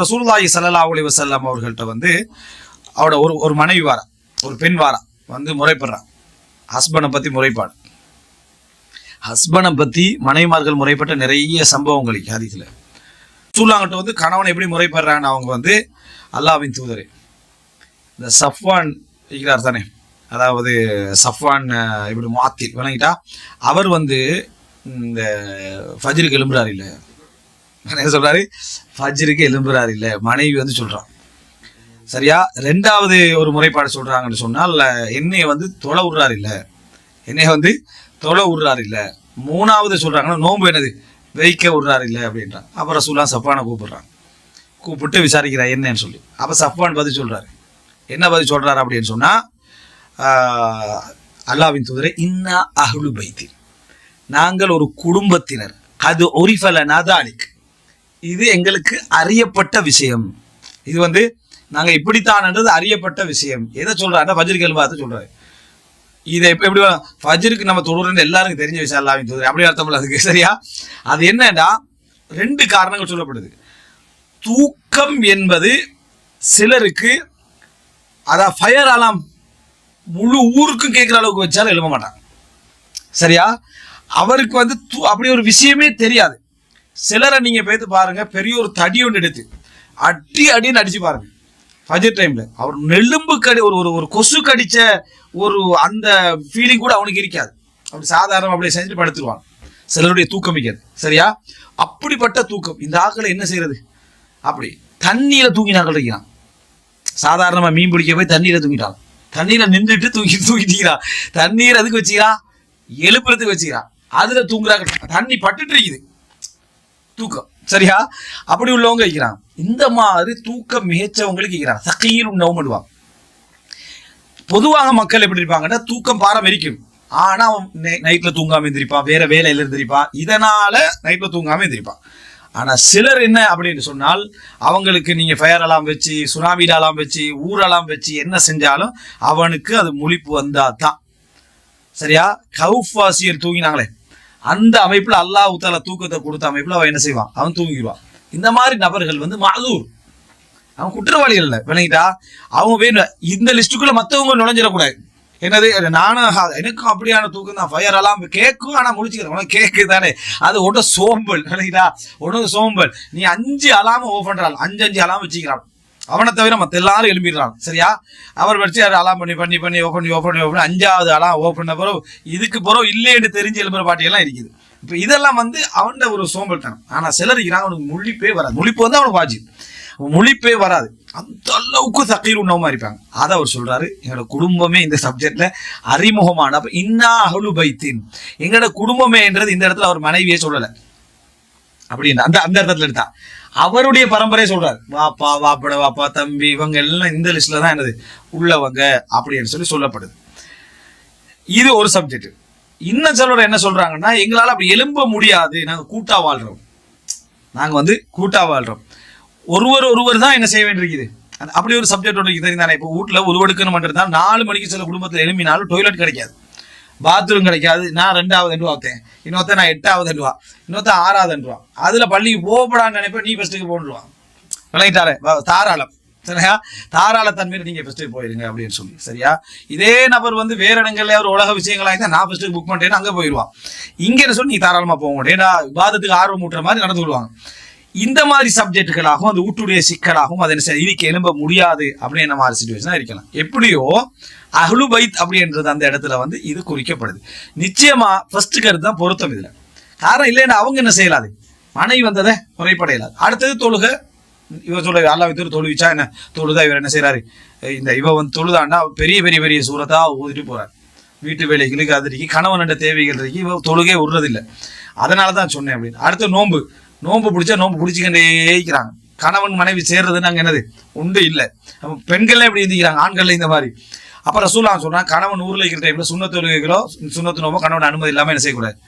ரசூல்லாஹி சல்லா அலி வசல்லாம் அவர்கள்ட்ட வந்து அவட ஒரு ஒரு மனைவி வாரா ஒரு பெண் வாரா வந்து முறைப்படுறான் ஹஸ்பண்டை பத்தி முறைப்பாடு. ஹஸ்பண்டை பத்தி மனைவிமார்கள் முறைப்பட்ட நிறைய சம்பவங்கள் ஹதீஸ்ல. சூழ்நாங்கிட்ட வந்து கணவன் எப்படி முறைப்படுறான்னு அவங்க வந்து அல்லாஹ்வின் தூதர். இந்த சஃப்வான் இருக்கிறார் தானே. அதாவது சஃப்வான் இப்படி மாத்தி விளங்கிட்டா. அவர் வந்து இந்த ஃபஜ்ருக்கு எழும்புறாரு இல்லை. என்ன சொல்றாரு? ஃபஜ்ருக்கு எழும்புறாரு இல்லை மனைவி வந்து சொல்றான். சரியா? ரெண்டாவது ஒரு முறைப்பாடு சொல்றாங்கன்னு சொன்னால் என்னைய வந்து தொலை விடுறாரு இல்லை. என்னைய வந்து தொலை விடுறாரு இல்லை. மூணாவது சொல்றாங்கன்னா நோன்பு என்னது? வைக்க விடுறாரு இல்லை அப்படின்றான். அப்புறம் ரசூலா சஃபானை கூப்பிடுறான். கூப்பிட்டு விசாரிக்கிறா என்னன்னு சொல்லி. அப்போ சஃபான் பதில் சொல்றாரு. என்ன பதில் சொல்றாரு அப்படின்னு சொன்னா அல்லாவின் தூதரை இன்னா அஹ்லு பைத்தி. நாங்கள் ஒரு குடும்பத்தினர். அது ஒரிஃபல நாதாலிக் இது எங்களுக்கு அறியப்பட்ட விஷயம். இது வந்து நாங்க இப்படித்தான்ன்றது அறியப்பட்ட விஷயம். எதை சொல்றாருன்னா ஃபஜ்ர் கேள்வாத்த சொல்றாரு. இதை எப்ப எப்படி ஃபஜ்ருக்கு நம்ம தொடர்ந்து எல்லாருக்கும் தெரிஞ்ச விஷயம் அல்லாவின் தூதர். அப்படி அர்த்தம் அதுக்கு சரியா? அது என்னன்னா ரெண்டு காரணங்கள் சொல்லப்படுது. தூக்கம் என்பது சிலருக்கு அதான் ஃபயர் அலாம் முழு ஊருக்கும் கேட்குற அளவுக்கு வச்சாலும் எழுப்ப மாட்டாங்க. சரியா? அவருக்கு வந்து தூ- அப்படி ஒரு விஷயமே தெரியாது. சிலரை நீங்க பேத்து பாருங்க பெரிய ஒரு தடி ஒன்று எடுத்து. அடி அடின்னு அடிச்சு பாருங்க. ஃபஜர் டைம்ல அவர் நெல்லும்பு கடி ஒரு ஒரு ஒரு கொசு கடிச்ச ஒரு அந்த ஃபீலிங் கூட அவனுக்கு இருக்காது. அப்படி சாதாரணம் அப்படியே செஞ்சுட்டு படுத்துருவான். சிலருடைய தூக்கம் மிக்காது சரியா? அப்படிப்பட்ட தூக்கம். இந்த ஆக்களை என்ன செய்யறது? அப்படி தண்ணியில தூங்கினாக்கள் இருக்கிறான் சாதாரணமா மீன் பிடிக்க போய் தண்ணியில தூங்கிட்டான். தண்ணீரை நின்றுட்டு தூக்கி தூக்கிட்டீங்களா தண்ணீர் அதுக்கு வச்சுக்கிறான் எழுப்புறதுக்கு வச்சுக்கிறான் அதுல தூங்குறாங்க. தண்ணி பட்டுட்டு இருக்குது. தூக்கம். சரியா? அப்படி உள்ளவங்க இருக்கிறாங்க. இந்த மாதிரி தூக்கம் மிகச்சவங்களுக்கு இருக்கிறாங்க. சக்கையில் உண்ணவும் பொதுவாக மக்கள் எப்படி இருப்பாங்கன்னா தூக்கம் பாரமரிக்கும். ஆனா அவன் நைட்ல தூங்காம எந்திரிப்பான். வேற வேலையில இருந்திருப்பான் இதனால நைட்ல தூங்காம எந்திரிப்பான். ஆனா சிலர் என்ன அப்படின்னு சொன்னால் அவங்களுக்கு நீங்க ஃபயர் அலாம் வச்சு சுனாமி அலாம் வச்சு ஊரெல்லாம் வச்சு என்ன செஞ்சாலும் அவனுக்கு அது முழிப்பு வந்தா தான் சரியா? கவுஃப் வாசியர் தூங்கினாங்களே. அந்த அமைப்புல அல்லாஹ் தாலா தூக்கத்தை கொடுத்த அமைப்புல அவன் என்ன செய்வான்? அவன் தூங்கிடுவான். இந்த மாதிரி நபர்கள் வந்து மாதூர் அவன் குற்றவாளிகள் இல்லை விளங்கிட்டா? அவங்க வேணும் இந்த லிஸ்ட்டுக்குள்ள மத்தவங்க நுழைஞ்சிடக்கூடாது. என்னது? நானும் எனக்கும் அப்படியான தூக்கம் தான். ஃபயர் அலாம் கேட்கும் ஆனா முடிச்சுக்கிறேன் உனக்கு கேக்கு தானே. அது உடனே சோம்பல். விளங்கிட்டா? உனக்கு சோம்பல். நீ அஞ்சு அலாம ஓ பண்றாள் அஞ்சு அஞ்சு அலாம் வச்சுக்கிறான். அவனை தவிர மற்ற எல்லாரும் எழுப்பிடுறான் சரியா? அவர் வச்சு அதை அலாம் பண்ணி பண்ணி பண்ணி ஓப்பன் பண்ணி ஓப்பன் பண்ணி ஓப்பன் அஞ்சாவது அலாம் ஓப்பன் பிறகு இதுக்கு பிறகு இல்லைன்னு தெரிஞ்சு எழுப்புற பாட்டியெல்லாம் இருக்குது. இப்போ இதெல்லாம் வந்து அவன்கிட்ட ஒரு சோம்பல்தனம். ஆனால் சிலர் இருக்கிறாங்க அவனுக்கு முழிப்பே வராது. முழிப்பு வந்து அவனுக்கு வாஜி முழிப்பே வராது. அந்த அளவுக்கு சக்கீர் உண்ணவமா இருப்பாங்க. அதை அவர் சொல்றாரு. எங்களோட குடும்பமே இந்த சப்ஜெக்ட்ல அறிமுகமான அப்ப இன்னா அகலு பைத்தின். எங்களோட குடும்பமேன்றது இந்த இடத்துல அவர் மனைவியே சொல்லலை. அப்படின்னு அந்த அந்த இடத்துல எடுத்தா. அவருடைய பரம்பரையை சொல்றாரு. வாப்பா வாப்பட வாப்பா தம்பி இவங்க எல்லாம் இந்த லிஸ்ட்ல தான் என்னது? உள்ளவங்க அப்படின்னு சொல்லி சொல்லப்படுது. இது ஒரு சப்ஜெக்ட் இன்னும் சிலர் என்ன சொல்றாங்கன்னா எங்களால் அப்படி எழும்ப முடியாது. நாங்கள் கூட்டா வாழ்றோம். நாங்கள் வந்து கூட்டா வாழ்றோம். ஒருவர் ஒருவர் தான் என்ன செய்ய வேண்டியிருக்குது? அப்படி ஒரு சப்ஜெக்ட் ஒன்று இருக்குது தானே இப்போ வீட்டில் உருவெடுக்கணும் தான் நாலு மணிக்கு சில குடும்பத்தில் எழுப்பினாலும் டொய்லெட் கிடைக்காது. பாத்ரூம் கிடைக்காது. நான் ரெண்டாவது அண்டுவா வைத்தேன். இன்னொருத்தன் நான் எட்டாவது அண்டுவா இன்னொருத்தன் ஆறாவது அண்டுவா அதுல பள்ளிக்கு போகப்படான்னு நினைப்பேன். நீ ஃபஸ்ட்டுக்கு போன்றுவான் விளங்கிட்டாரே. தாராளம். சரியா? தாராள தன்மையில நீங்க ஃபர்ஸ்ட் போயிருங்க அப்படின்னு சொல்லி. சரியா? இதே நபர் வந்து வேற இடங்கள்ல ஒரு உலக விஷயங்களா இருந்தால் நான் ஃபஸ்ட்டுக்கு புக் பண்ணிட்டேன்னு அங்கே போயிடுவான் இங்க சொல்லி நீ தாராளமா போக முடியும் ஏன்னா விவாதத்துக்கு ஆர்வம் ஊட்டுற மாதிரி நடந்து கொள்வாங்க. இந்த மாதிரி சப்ஜெக்டுகளாகவும் அந்த ஊட்டுடைய சிக்கலாகவும் அதை என்ன செய்ய- இதுக்கு எழும்ப முடியாது அப்படின்ற மாதிரி சுச்சுவேஷனாக இருக்கலாம். எப்படியோ அஹ்லு பைத் அப்படின்றது அந்த இடத்துல வந்து இது குறிக்கப்படுது. நிச்சயமா ஃபர்ஸ்ட் கருத்து தான் பொருத்தம் இதில். காரணம் இல்லைன்னா அவங்க என்ன செய்யலாது? மனைவி வந்ததை முறைப்படையலாது. அடுத்தது தொழுக. இவர் சொல்ல அல்லா வித்து தொழுவிச்சா என்ன? தொழுதா இவர் என்ன செய்யறாரு இந்த இவ வந்து தொழுதாண்டா பெரிய பெரிய பெரிய சூரத்தா ஊதிட்டு போறாரு. வீட்டு வேலைகளுக்கு அதற்கு கணவனோட தேவைகள் இருக்கு இவ தொழுகே விடுறதில்லை. அதனால தான் சொன்னேன் அப்படின்னு. அடுத்து நோன்பு. நோன்பு பிடிச்சா நோன்பு பிடிச்சிக்கிட்டே இருக்கிறாங்க. கணவன் மனைவி சேர்றதுன்னு நாங்கள் என்னது? உண்டு இல்லை. பெண்கள்லாம் எப்படி இருந்திக்கிறாங்க ஆண்கள்ல இந்த மாதிரி. அப்ப ரசூலாம் சொன்னால் கணவன் ஊர்ல இருக்கிற டைம்ல சுண்ணத்து தொழுகைகளோ சுண்ணத்து நோம்போ கணவன் அனுமதி இல்லாம என்ன செய்யக்கூடாது?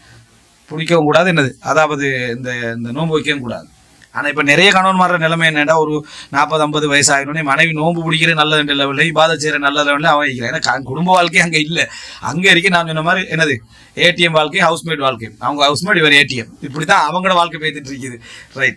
பிடிக்கவும் கூடாது. என்னது? அதாவது இந்த இந்த நோன்பு வைக்கவும் கூடாது. ஆனா இப்ப நிறைய கணவன் மாற நிலைமை என்னடா ஒரு நாற்பது ஐம்பது வயசு ஆயிரோடனே மனைவி நோன்பு பிடிக்கிற நல்ல லெவலில் இபாத செய்கிற நல்ல லெவலில் அவன் வைக்கிறேன் ஏன்னா க- குடும்ப வாழ்க்கை அங்க இல்ல. அங்க இருக்க நான் சொன்ன மாதிரி என்னது? ஏடிஎம் வாழ்க்கை ஹவுஸ்மேட் வாழ்க்கை அவங்க ஹவுஸ்மேட் இவர் ஏடிஎம் இப்படி தான் அவங்களோட வாழ்க்கை பேத்துட்டு இருக்குது. ரைட்